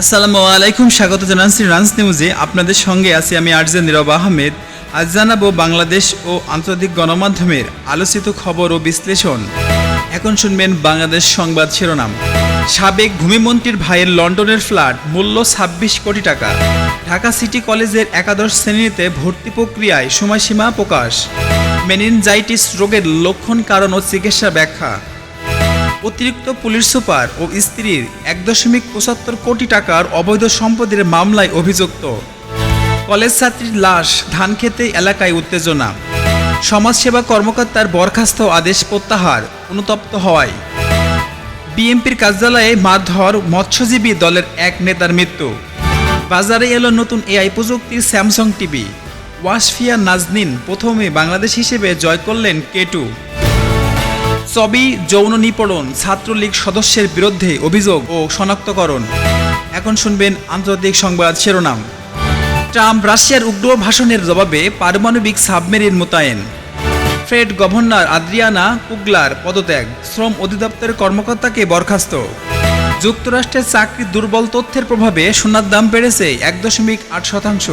আসসালামু আলাইকুম, স্বাগত জানাচ্ছি রান্স নিউজে। আপনাদের সঙ্গে আছি আমি আরজে নীরব আহমেদ। আজ জানাব বাংলাদেশ ও আন্তর্জাতিক গণমাধ্যমের আলোচিত খবর ও বিশ্লেষণ। এখন শুনবেন বাংলাদেশ সংবাদ শিরোনাম। সাবেক ভূমিমন্ত্রীর ভাইয়ের লন্ডনের ফ্ল্যাট, মূল্য ছাব্বিশ কোটি টাকা। ঢাকা সিটি কলেজের একাদশ শ্রেণীতে ভর্তি প্রক্রিয়ায় সময়সীমা প্রকাশ। মেনিনজাইটিস রোগের লক্ষণ, কারণ ও চিকিৎসা ব্যাখ্যা। অতিরিক্ত পুলিশ সুপার ও স্ত্রীর এক দশমিক পঁচাত্তর কোটি টাকার অবৈধ সম্পদের মামলায় অভিযুক্ত। কলেজ ছাত্রীর লাশ ধান খেতে এলাকায় উত্তেজনা। সমাজসেবা কর্মকর্তার বরখাস্ত আদেশ প্রত্যাহার, অনুতপ্ত হওয়ায়। বিএনপির কার্যালয়ে মারধর মৎস্যজীবী দলের এক নেতার মৃত্যু। বাজারে এলো নতুন এআই প্রযুক্তির স্যামসাং টিভি। ওয়াশফিয়া নাজনিন প্রথমে বাংলাদেশ হিসেবে জয় করলেন কেটু ছবি যৌন নিপীড়ন ছাত্রলীগ সদস্যের বিরুদ্ধে অভিযোগ ও শনাক্তকরণ। এখন শুনবেন আন্তর্জাতিক সংবাদ শিরোনাম। ট্রাম্প রাশিয়ার উগ্র ভাষণের জবাবে পারমাণবিক সাবমেরিন মোতায়েন। ফেড গভর্নর আদ্রিয়ানা কুগলার পদত্যাগ। শ্রম অধিদপ্তরের কর্মকর্তাকে বরখাস্ত। যুক্তরাষ্ট্রের চাকরির দুর্বল তথ্যের প্রভাবে সোনার দাম বেড়েছে এক দশমিক আট শতাংশ।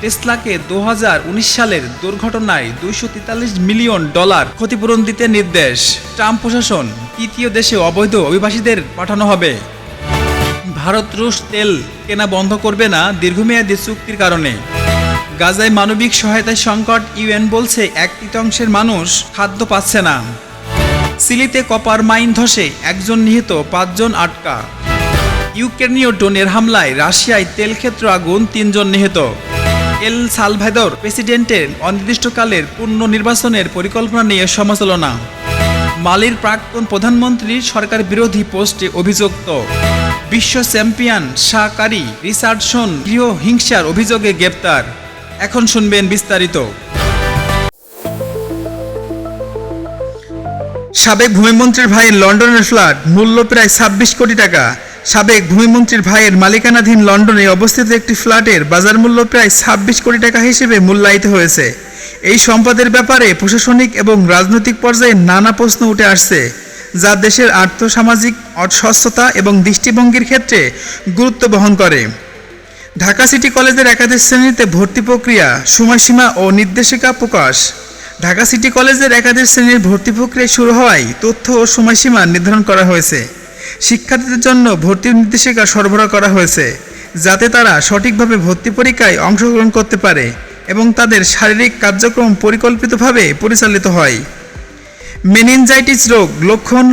টেসলাকে দু হাজার উনিশ সালের দুর্ঘটনায় দুইশো তেতাল্লিশ মিলিয়ন ডলার ক্ষতিপূরণ দিতে নির্দেশ। ট্রাম্প প্রশাসন তৃতীয় দেশে অবৈধ অভিবাসীদের পাঠানো হবে। ভারত রুশ তেল কেনা বন্ধ করবে না দীর্ঘমেয়াদী চুক্তির কারণে। গাজায় মানবিক সহায়তায় সংকট, ইউএন বলছে এক তৃতীয়াংশের মানুষ খাদ্য পাচ্ছে না। সিলিতে কপার মাইন ধসে একজন নিহত, পাঁচজন আটকা। ইউক্রেনীয় ড্রোনের হামলায় রাশিয়ায় তেল ক্ষেত্র আগুন, তিনজন নিহত। এল সালভাদর প্রেসিডেন্টের অনির্দিষ্টকালের পূর্ণ নির্বাচনের পরিকল্পনা নিয়ে সমালোচনা। মালির প্রাক্তন প্রধানমন্ত্রী সরকার বিরোধী পোস্টে অভিযুক্ত। বিশ্ব চ্যাম্পিয়ন শাহকারী রিচার্ডসন গৃহ হিংসার অভিযোগে গ্রেপ্তার। এখন শুনবেন বিস্তারিত। সাবেক ভূমিমন্ত্রীর ভাই লন্ডনের ফ্ল্যাট, মূল্য প্রায় ছাব্বিশ কোটি টাকা। সাবেক ভূমিমন্ত্রীর ভাইয়ের মালিকানাধীন লন্ডনে অবস্থিত একটি ফ্ল্যাটের বাজার মূল্য প্রায় ছাব্বিশ কোটি টাকা হিসেবে মূল্যায়িত হয়েছে। এই সম্পদের ব্যাপারে প্রশাসনিক এবং রাজনৈতিক পর্যায়ে নানা প্রশ্ন উঠে আসছে, যা দেশের আর্থসামাজিক অস্বস্থতা এবং দৃষ্টিভঙ্গির ক্ষেত্রে গুরুত্ব বহন করে। ঢাকা সিটি কলেজের একাদশ শ্রেণীতে ভর্তি প্রক্রিয়া, সময়সীমা ও নির্দেশিকা প্রকাশ। ঢাকা সিটি কলেজের একাদশ শ্রেণির ভর্তি প্রক্রিয়া শুরু হওয়ায় তথ্য ও সময়সীমা নির্ধারণ করা হয়েছে। শিক্ষার্থীদের জন্য ভর্তি নির্দেশিকা সরবরাহ করা হয়েছে, যাতে তারা সঠিকভাবে ভর্তি পরীক্ষায় অংশগ্রহণ করতে পারে এবং তাদের শারীরিক কার্যক্রম পরিকল্পিতভাবে পরিচালিত হয়। মেনিনজাইটিস রোগ, লক্ষণ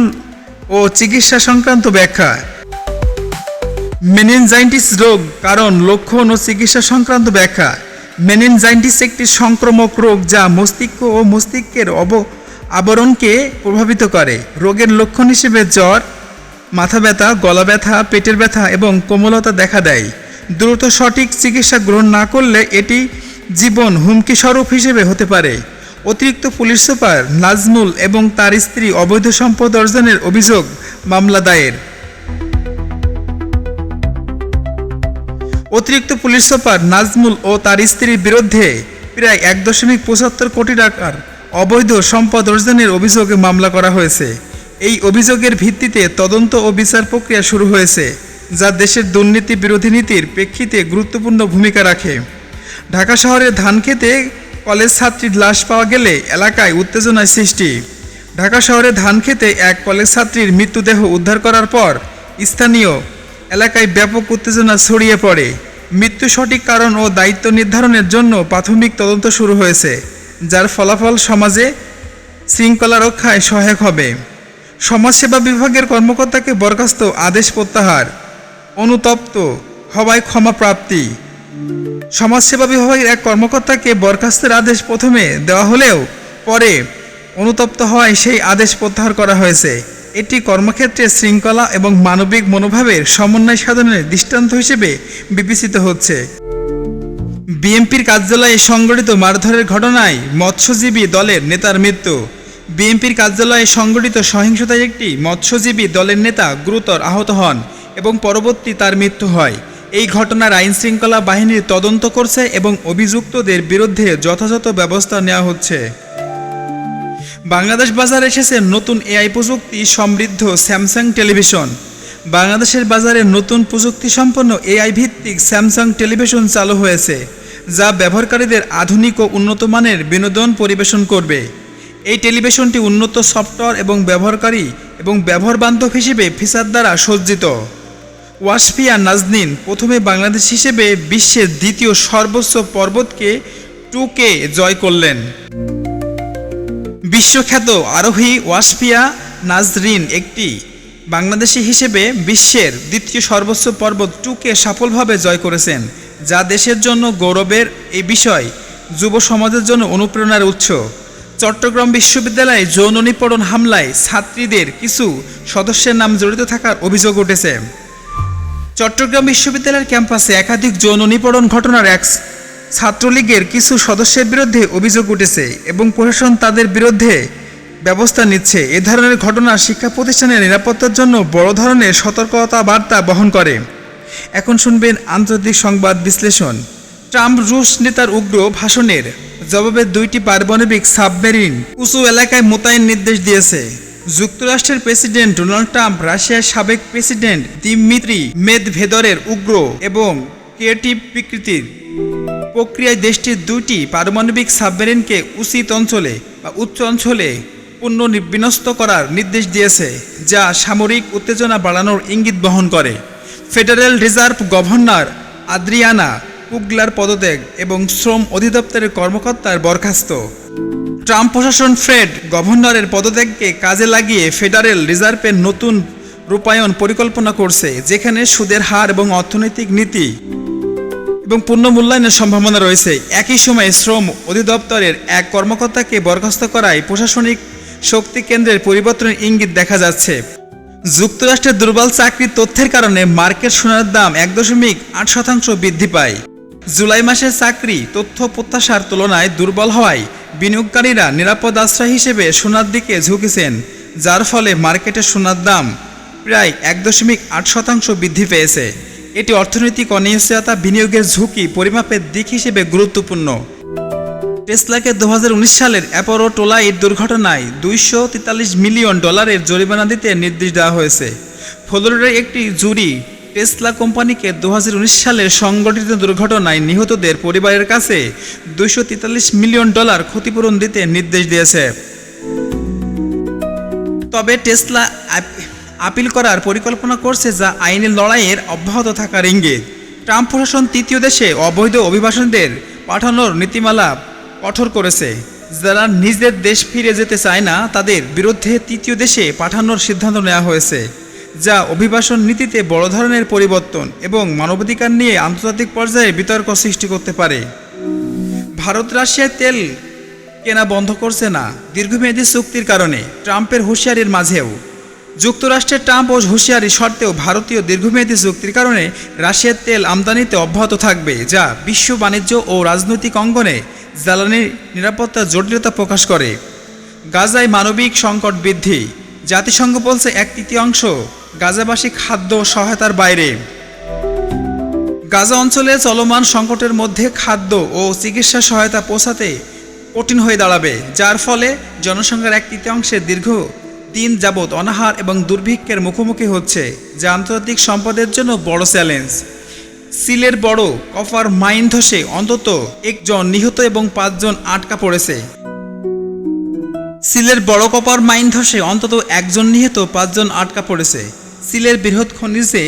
ও চিকিৎসা সংক্রান্ত ব্যাখ্যা। মেনিনজাইটিস রোগ কারণ লক্ষণ ও চিকিৎসা সংক্রান্ত ব্যাখ্যা। মেনিনজাইটিস একটি সংক্রমক রোগ যা মস্তিষ্ক ও মস্তিষ্কের অব, আবরণকে প্রভাবিত করে। রোগের লক্ষণ হিসেবে জ্বর মাথা ব্যথা, গলা ব্যথা, পেটের ব্যথা এবং কোমলতা দেখা দেয়। দ্রুত সঠিক চিকিৎসা গ্রহণ না করলে এটি জীবন হুমকি স্বরূপ হিসেবে হতে পারে। অতিরিক্ত পুলিশ সুপার নাজমুল এবং তার স্ত্রী অবৈধ সম্পদ অর্জনের অভিযোগ মামলা দায়ের। অতিরিক্ত পুলিশ সুপার নাজমুল ও তার স্ত্রীর বিরুদ্ধে প্রায় এক দশমিক পঁচাত্তর কোটি টাকার অবৈধ সম্পদ অর্জনের অভিযোগে মামলা করা হয়েছে। এই অভিযোগের ভিত্তিতে তদন্ত ও বিচার প্রক্রিয়া শুরু হয়েছে, যা দেশের দুর্নীতি বিরোধী নীতির প্রেক্ষিতে গুরুত্বপূর্ণ ভূমিকা রাখে। ঢাকা শহরের ধানক্ষেতে কলেজ ছাত্রীর লাশ পাওয়া গেলে এলাকায় উত্তেজনার সৃষ্টি। ঢাকা শহরে ধানক্ষেতে এক কলেজ ছাত্রীর মৃতদেহ উদ্ধার করার পর স্থানীয় এলাকায় ব্যাপক উত্তেজনা ছড়িয়ে পড়ে। মৃত্যু সঠিক কারণ ও দায়িত্ব নির্ধারণের জন্য প্রাথমিক তদন্ত শুরু হয়েছে, যার ফলাফল সমাজে শৃঙ্খলা রক্ষায় সহায়ক হবে। সমাজসেবা বিভাগের কর্মকর্তাকে বরখাস্ত আদেশ প্রত্যাহার। অনুতপ্ত হওয়ায় ক্ষমা প্রাপ্তি। সমাজসেবা বিভাগের এক কর্মকর্তাকে বরখাস্তের আদেশ প্রথমে দেওয়া হলেও পরে অনুতপ্ত হওয়ায় সেই আদেশ প্রত্যাহার করা হয়েছে। এটি কর্মক্ষেত্রে শৃঙ্খলা এবং মানবিক মনোভাবের সমন্বয় সাধনের দৃষ্টান্ত হিসেবে বিবেচিত হচ্ছে। বিএনপির কার্যালয়ে সংগঠিত মারধরের ঘটনায় মৎস্যজীবী দলের নেতার মৃত্যু। বিএনপির কার্যালয়ে সংগঠিত সহিংসতায় একটি মৎস্যজীবী দলের নেতা গুরুতর আহত হন এবং পরবর্তী তার মৃত্যু হয়। এই ঘটনার আইন শৃঙ্খলা বাহিনীর তদন্ত করছে এবং অভিযুক্তদের বিরুদ্ধে যথাযথ ব্যবস্থা নেওয়া হচ্ছে। বাংলাদেশ বাজারে এসেছে নতুন এআই প্রযুক্তি সমৃদ্ধ স্যামসাং টেলিভিশন। বাংলাদেশের বাজারে নতুন প্রযুক্তি সম্পন্ন এআই ভিত্তিক স্যামসাং টেলিভিশন চালু হয়েছে, যা ব্যবহারকারীদের আধুনিক ও উন্নত মানের বিনোদন পরিবেশন করবে। এই টেলিভিশনটি উন্নত সফটওয়্যার এবং ব্যবহারকারী এবং ব্যবহার বান্ধব হিসেবে ফিচার দ্বারা সজ্জিত। ওয়াসফিয়া নাজনীন প্রথমে বাংলাদেশ হিসেবে বিশ্বের দ্বিতীয় সর্বোচ্চ পর্বতকে টুকে জয় করলেন। বিশ্বখ্যাত আরোহী ওয়াসফিয়া নাজরিন একটি বাংলাদেশি হিসেবে বিশ্বের দ্বিতীয় সর্বোচ্চ পর্বত টুকে সফলভাবে জয় করেছেন, যা দেশের জন্য গৌরবের এই বিষয়, যুব সমাজের জন্য অনুপ্রেরণার উৎস। চট্টগ্রাম বিশ্ববিদ্যালয়ে যৌন নিপীড়ন হামলায় ছাত্রীদের কিছু সদস্যের নাম জড়িত থাকার অভিযোগ উঠেছে। চট্টগ্রাম বিশ্ববিদ্যালয়ের ক্যাম্পাসে একাধিক যৌন নিপীড়ন ঘটনার এক ছাত্রলীগের কিছু সদস্যের বিরুদ্ধে অভিযোগ উঠেছে এবং প্রশাসন তাদের বিরুদ্ধে ব্যবস্থা নিচ্ছে। এ ধরনের ঘটনা শিক্ষা প্রতিষ্ঠানের নিরাপত্তার জন্য বড় ধরনের সতর্কতা বার্তা বহন করে। এখন শুনবেন আন্তর্জাতিক সংবাদ বিশ্লেষণ। ট্রাম্প রুশ নেতার উগ্র ভাষণের জবাবে দুইটি পারমাণবিক সাবমেরিন উঁচু এলাকায় মোতায়েন নির্দেশ দিয়েছে। যুক্তরাষ্ট্রের প্রেসিডেন্ট ডোনাল্ড ট্রাম্প রাশিয়ার সাবেক প্রেসিডেন্ট দিমিত্রি মেদভেদরের উগ্র এবং ক্রিয়েটিভ বিকৃতির প্রক্রিয়ায় দেশটির দুইটি পারমাণবিক সাবমেরিনকে উচিত অঞ্চলে বা উচ্চ অঞ্চলে বিনষ্ট করার নির্দেশ দিয়েছে, যা সামরিক উত্তেজনা বাড়ানোর ইঙ্গিত বহন করে। Federal reserve governor Adriana Kugler পদত্যাগ এবং শ্রম অধিদপ্তরের কর্মকর্তার বরখাস্ত। ট্রাম্প প্রশাসন ফ্রেড গভর্নরের পদত্যাগকে কাজে লাগিয়ে ফেডারেল রিজার্ভের নতুন রূপায়ণ পরিকল্পনা করছে, যেখানে সুদের হার এবং অর্থনৈতিক নীতি এবং পূর্ণ মূল্যায়নের সম্ভাবনা রয়েছে। একই সময়ে শ্রম অধিদপ্তরের এক কর্মকর্তাকে বরখাস্ত করায় প্রশাসনিক শক্তি কেন্দ্রের পরিবর্তনের ইঙ্গিত দেখা যাচ্ছে। যুক্তরাষ্ট্রের দুর্বল চাকরির তথ্যের কারণে মার্কেট সোনার দাম এক দশমিক আট শতাংশ বৃদ্ধি পায়। জুলাই মাসের চাকরি, তথ্য প্রত্যাশার তুলনায় দুর্বল হওয়ায় বিনিয়োগকারীরা নিরাপদ আশ্রয় হিসেবে সোনার দিকে ঝুঁকেছেন, যার ফলে মার্কেটে সোনার দাম প্রায় এক দশমিক আট শতাংশ বৃদ্ধি পেয়েছে। এটি অর্থনৈতিক অনিশ্চয়তা বিনিয়োগের ঝুঁকি পরিমাপের দিক হিসেবে গুরুত্বপূর্ণ। টেসলাকে দু হাজার উনিশ সালের অ্যাপোরো টোলাইট দুর্ঘটনায় দুইশো তেতাল্লিশ মিলিয়ন ডলারের জরিমানা দিতে নির্দেশ দেওয়া হয়েছে। ফ্লোরিডার একটি জুরি টেসলা কোম্পানিকে দু সালের সংগঠিত দুর্ঘটনায় নিহতদের পরিবারের কাছে তেতাল্লিশ মিলিয়ন ডলার ক্ষতিপূরণ দিতে নির্দেশ দিয়েছে। তবে টেসলা আপ- আপিল করার পরিকল্পনা করছে যা আইনি লড়াইয়ের অব্যাহত থাকার ইঙ্গিত। ট্রাম্প প্রশাসন তৃতীয় দেশে অবৈধ অভিবাসনদের পাঠানোর নীতিমালা কঠোর করেছে। যারা নিজের দেশ ফিরে যেতে চায় না, তাদের বিরুদ্ধে তৃতীয় দেশে পাঠানোর সিদ্ধান্ত নেওয়া হয়েছে। যা অভিবাসন নীতিতে বড় ধরনের পরিবর্তন এবং মানবাধিকার নিয়ে আন্তর্জাতিক পর্যায়ে বিতর্ক সৃষ্টি করতে পারে। ভারত রাশিয়ায় তেল কেনা বন্ধ করছে না। দীর্ঘমেয়াদী চুক্তির কারণে ট্রাম্পের হুঁশিয়ারির মাঝেও। যুক্তরাষ্ট্রের ট্রাম্প ও হুঁশিয়ারি সত্ত্বেও ভারতীয় দীর্ঘমেয়াদী চুক্তির কারণে রাশিয়ার তেল আমদানিতে অব্যাহত থাকবে, যা বিশ্ব বাণিজ্য ও রাজনৈতিক অঙ্গনে জ্বালানির নিরাপত্তা জটিলতা প্রকাশ করে। গাজায় মানবিক সংকট বৃদ্ধি। জাতিসংঘ বলছে এক তৃতীয়াংশ গাজাবাসী খাদ্য সহায়তার বাইরে। গাজা অঞ্চলে চলমান সংকটের মধ্যে খাদ্য ও চিকিৎসা সহায়তা পৌঁছাতে কঠিন হয়ে দাঁড়াবে, যার ফলে জনসংখ্যার এক তৃতীয়াংশের দীর্ঘ দিন যাবৎ অনাহার এবং দুর্ভিক্ষের মুখোমুখি হচ্ছে, যা আন্তর্জাতিক সম্পদের জন্য বড় চ্যালেঞ্জ। সিলের বড় কফার মাইন ধসে অন্তত একজন নিহত এবং পাঁচজন আটকা পড়েছে। সিলের বড় কপার মাইন ধসে অন্তত একজন নিহত, পাঁচজন আটকা পড়েছে। সিলের বৃহৎ খনিজে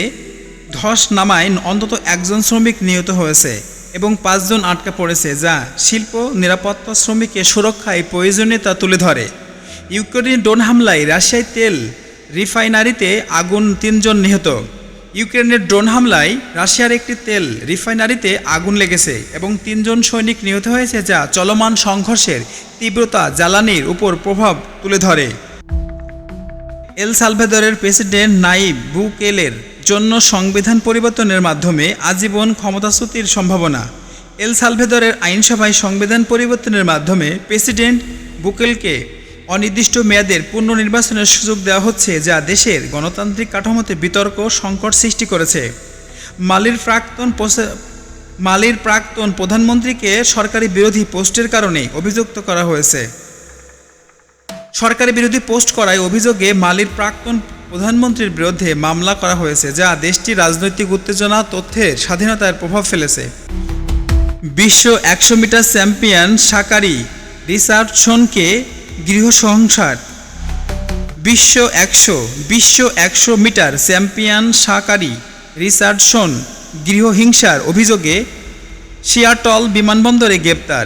ধস নামায় অন্তত একজন শ্রমিক নিহত হয়েছে এবং পাঁচজন আটকা পড়েছে, যা শিল্প, নিরাপত্তা শ্রমিকের সুরক্ষায় প্রয়োজনীয়তা তুলে ধরে। ইউক্রেনের ড্রোন হামলায় রাশিয়ায় তেল রিফাইনারিতে আগুন তিনজন নিহত। ইউক্রেনের ড্রোন হামলায় রাশিয়ার একটি তেল রিফাইনারিতে আগুন লেগেছে এবং তিনজন সৈনিক নিহত হয়েছে যা চলমান সংঘর্ষের তীব্রতা জ্বালানির উপর প্রভাব তুলে ধরে। এল সালভেদরের প্রেসিডেন্ট নাইব বুকেলের জন্য সংবিধান পরিবর্তনের মাধ্যমে আজীবন ক্ষমতাচ্যুতির সম্ভাবনা। এল সালভেদরের আইনসভায় সংবিধান পরিবর্তনের মাধ্যমে প্রেসিডেন্ট বুকেলকে অনির্দিষ্ট মেয়াদের পুনর্নির্বাচনের সুযোগ দেওয়া হচ্ছে যা দেশের গণতান্ত্রিক কাঠামোতে বিতর্ক সংকট সৃষ্টি করেছে। মালির প্রাক্তন মালির প্রাক্তন প্রধানমন্ত্রীকে সরকারি বিরোধী পোস্টের কারণে অভিযুক্ত করা হয়েছে। সরকারি বিরোধী পোস্ট করায় অভিযোগে মালির প্রাক্তন প্রধানমন্ত্রীর বিরুদ্ধে মামলা করা হয়েছে যা দেশটির রাজনৈতিক উত্তেজনা, তথ্যের স্বাধীনতার প্রভাব ফেলেছে। বিশ্ব একশো মিটার চ্যাম্পিয়ন সাকারি রিচার্ডসনকে গৃহ সংসার বিশ্ব একশো বিশ্ব একশো মিটার চ্যাম্পিয়ন সাকারি রিচার্ডসন গৃহহিংসার অভিযোগে সিয়াটল বিমানবন্দরে গ্রেপ্তার।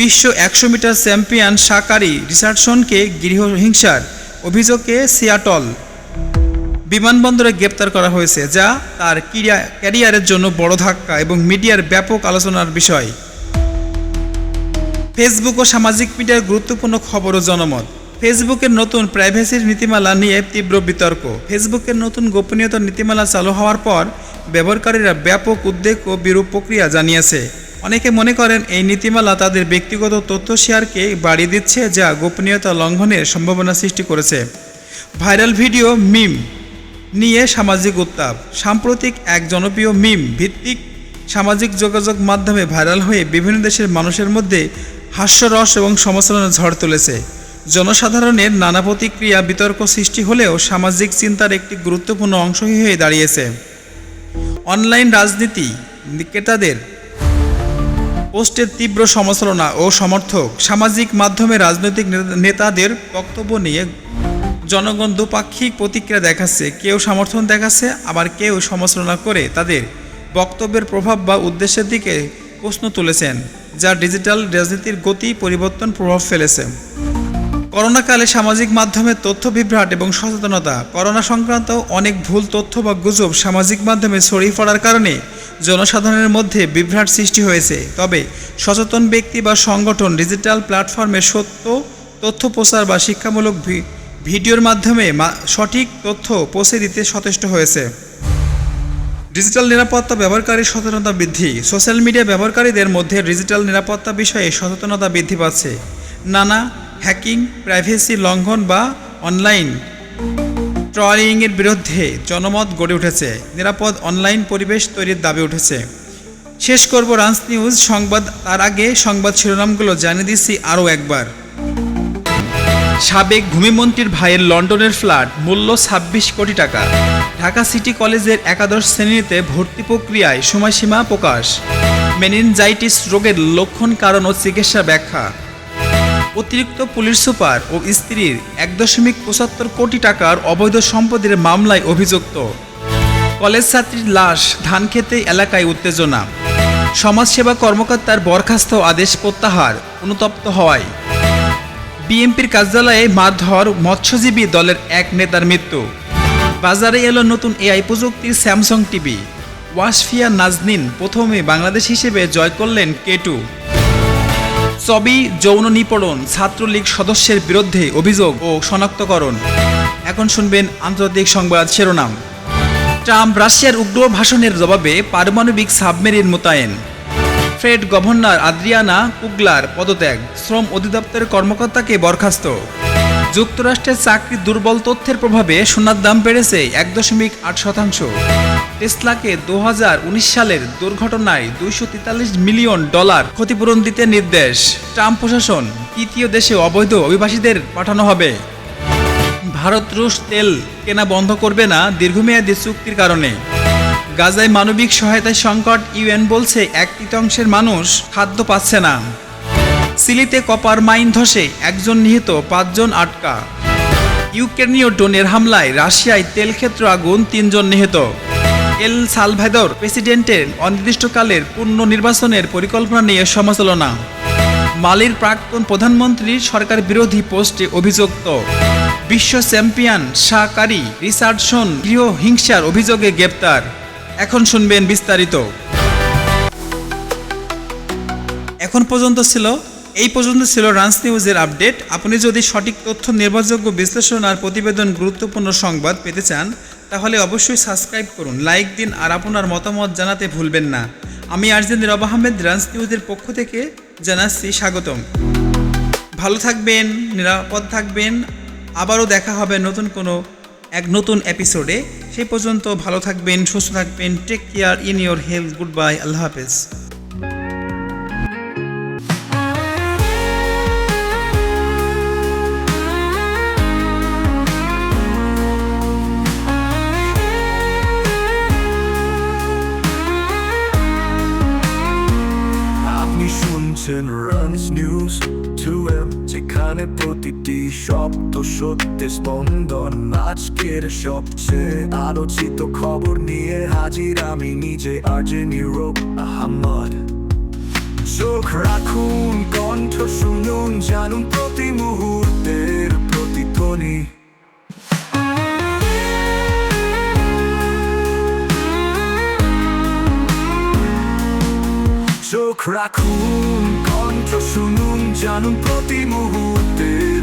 বিশ্ব একশো মিটার চ্যাম্পিয়ন সাকারি রিচার্ডসনকে গৃহহিংসার অভিযোগে সিয়াটল বিমানবন্দরে গ্রেপ্তার করা হয়েছে, যা তার ক্যারিয়ারের জন্য বড় ধাক্কা এবং মিডিয়ার ব্যাপক আলোচনার বিষয়। ফেসবুক ও সামাজিক মিডিয়ার গুরুত্বপূর্ণ খবর ও জনমত। ফেসবুকের নতুন প্রাইভেসির নীতিমালা নিয়ে তীব্র বিতর্ক। ফেসবুকের নতুন গোপনীয়তার নীতিমালা চালু হওয়ার পর ব্যবহারকারীরা ব্যাপক উদ্বেগ ও বিরূপ প্রক্রিয়া জানিয়েছে। অনেকে মনে করেন এই নীতিমালা তাদের ব্যক্তিগত তথ্য শেয়ারকে বাড়িয়ে দিচ্ছে যা গোপনীয়তা লঙ্ঘনের সম্ভাবনা সৃষ্টি করেছে। ভাইরাল ভিডিও, মিম নিয়ে সামাজিক উত্তাপ। সাম্প্রতিক এক জনপ্রিয় মিম ভিত্তিক সামাজিক যোগাযোগ মাধ্যমে ভাইরাল হয়ে বিভিন্ন দেশের মানুষের মধ্যে হাস্যরস এবং সমালোচনার ঝড় তুলেছে। জনসাধারণের নানা প্রতিক্রিয়া বিতর্ক সৃষ্টি হলেও সামাজিক চিন্তার একটি গুরুত্বপূর্ণ অংশ হয়ে দাঁড়িয়েছে। অনলাইন রাজনীতি ক্রেতাদের পোস্টের তীব্র সমালোচনা ও সমর্থক সামাজিক মাধ্যমে রাজনৈতিক নেতা- নেতাদের বক্তব্য নিয়ে জনগণ দুপাক্ষিক প্রতিক্রিয়া দেখাচ্ছে, কেউ সমর্থন দেখাচ্ছে, আবার কেউ সমালোচনা করে তাদের বক্তব্যের প্রভাব বা উদ্দেশ্যের দিকে প্রশ্ন তুলেছেন। যা ডিজিটাল রাজনীতির গতি, পরিবর্তন, প্রভাব ফেলেছে। করোনাকালে সামাজিক মাধ্যমে তথ্য বিভ্রাট এবং সচেতনতা। করোনা সংক্রান্ত অনেক ভুল তথ্য বা গুজব সামাজিক মাধ্যমে ছড়িয়ে পড়ার কারণে জনসাধারণের মধ্যে বিভ্রাট সৃষ্টি হয়েছে। তবে সচেতন ব্যক্তি বা সংগঠন ডিজিটাল প্ল্যাটফর্মে সত্য তথ্য প্রচার বা শিক্ষামূলক ভিডিওর মাধ্যমে সঠিক তথ্য পৌঁছে দিতে সচেষ্ট হয়েছে। ডিজিটাল নিরাপত্তা, ব্যবহারকারী সচেতনতা বৃদ্ধি। সোশ্যাল মিডিয়া ব্যবহারকারীদের মধ্যে ডিজিটাল নিরাপত্তা বিষয়ে সচেতনতা বৃদ্ধি পাচ্ছে। নানা হ্যাকিং, প্রাইভেসি লঙ্ঘন বা অনলাইন ট্রলিংয়ের বিরুদ্ধে জনমত গড়ে উঠেছে। নিরাপদ অনলাইন পরিবেশ তৈরির দাবি উঠেছে। শেষ করব রান্স নিউজ সংবাদ। তার আগে সংবাদ শিরোনামগুলো জানিয়ে দিচ্ছি আরও একবার। সাবেক ভূমিমন্ত্রীর ভাইয়ের লন্ডনের ফ্ল্যাট, মূল্য ছাব্বিশ কোটি টাকা। ঢাকা সিটি কলেজের একাদশ শ্রেণীতে ভর্তি প্রক্রিয়ায় সময়সীমা প্রকাশ। মেনিনজাইটিস রোগের লক্ষণ, কারণ ও চিকিৎসা ব্যাখ্যা। অতিরিক্ত পুলিশ সুপার ও স্ত্রীর এক দশমিক পঁচাত্তর কোটি টাকার অবৈধ সম্পদের মামলায় অভিযুক্ত। কলেজ ছাত্রীর লাশ ধানক্ষেতে এলাকায় উত্তেজনা। সমাজসেবা কর্মকর্তার বরখাস্ত আদেশ প্রত্যাহার, অনুতপ্ত হওয়ায়। বিএনপির কার্যালয়ে মারধর মৎস্যজীবী দলের এক নেতার মৃত্যু। বাজারে এলো নতুন এআই প্রযুক্তির স্যামসাং টিভি। ওয়াসফিয়া নাজনিন প্রথমে বাংলাদেশ হিসেবে জয় করলেন কেটু ছবি, যৌন নিপীড়ন, ছাত্রলীগ সদস্যের বিরুদ্ধে অভিযোগ ও শনাক্তকরণ। এখন শুনবেন আন্তর্জাতিক সংবাদ শিরোনাম। ট্রাম্প রাশিয়ার উগ্র ভাষণের জবাবে পারমাণবিক সাবমেরিন মোতায়েন। ফেড গভর্নর আদ্রিয়ানা কুগলার পদত্যাগ। শ্রম অধিদপ্তরের কর্মকর্তাকে বরখাস্ত। যুক্তরাষ্ট্রের চাকরি দুর্বল তথ্যের প্রভাবে সোনার দাম বেড়েছে এক দশমিক আট শতাংশ। টেসলাকে দু হাজার উনিশ সালের দুর্ঘটনায় দুইশো তেতাল্লিশ মিলিয়ন ডলার ক্ষতিপূরণ দিতে নির্দেশ। ট্রাম্প প্রশাসন, তৃতীয় দেশে অবৈধ অভিবাসীদের পাঠানো হবে। ভারত রুশ তেল কেনা বন্ধ করবে না দীর্ঘমেয়াদী চুক্তির কারণে। গাজায় মানবিক সহায়তায় সংকট ইউএন বলছে এক তৃতীয়াংশের মানুষ খাদ্য পাচ্ছে না। সিলিতে কপার মাইন ধসে একজন নিহত, পাঁচজন আটকা। ইউক্রেনীয় ড্রোনের হামলায় রাশিয়ায় তেলক্ষেত্র আগুন, তিনজন নিহত। এল সালভাদর প্রেসিডেন্টের অনির্দিষ্টকালের পূর্ণ নির্বাচনের পরিকল্পনা নিয়ে সমালোচনা। মালির প্রাক্তন প্রধানমন্ত্রী সরকার বিরোধী পোস্টে অভিযুক্ত। বিশ্ব চ্যাম্পিয়ন শাহকারী রিচার্ডসন গৃহ হিংসার অভিযোগে গ্রেপ্তার। এখন শুনবেন বিস্তারিত। এখন পর্যন্ত ছিল এই পর্যন্ত ছিল রান্স নিউজের আপডেট। আপনি যদি সঠিক তথ্য, নির্ভরযোগ্য বিশ্লেষণ আর প্রতিবেদন গুরুত্বপূর্ণ সংবাদ পেতে চান, তাহলে অবশ্যই সাবস্ক্রাইব করুন, লাইক দিন আর আপনার মতামত জানাতে ভুলবেন না। আমি আরজেন রব আহমেদ, রান্স নিউজের পক্ষ থেকে জানাচ্ছি স্বাগতম। ভালো থাকবেন, নিরাপদ থাকবেন। আবারও দেখা হবে নতুন কোনো এক নতুন এপিসোডে। সেই পর্যন্ত ভালো থাকবেন, সুস্থ থাকবেন take care in your health goodbye আল্লাহ হাফেজ। শব্দ সত্যি স্পন্দন। আজকের সবচেয়ে আলোচিত খবর নিয়ে হাজির আমি নিজে আর্জে নিরোগ আহমদ। চোখ রাখুন, কণ্ঠ শুনুন, জানুন প্রতি মুহূর্তের প্রতিধ্বনি। চোখ রাখুন, কণ্ঠ শুনুন, জানুন প্রতি মুহূর্তের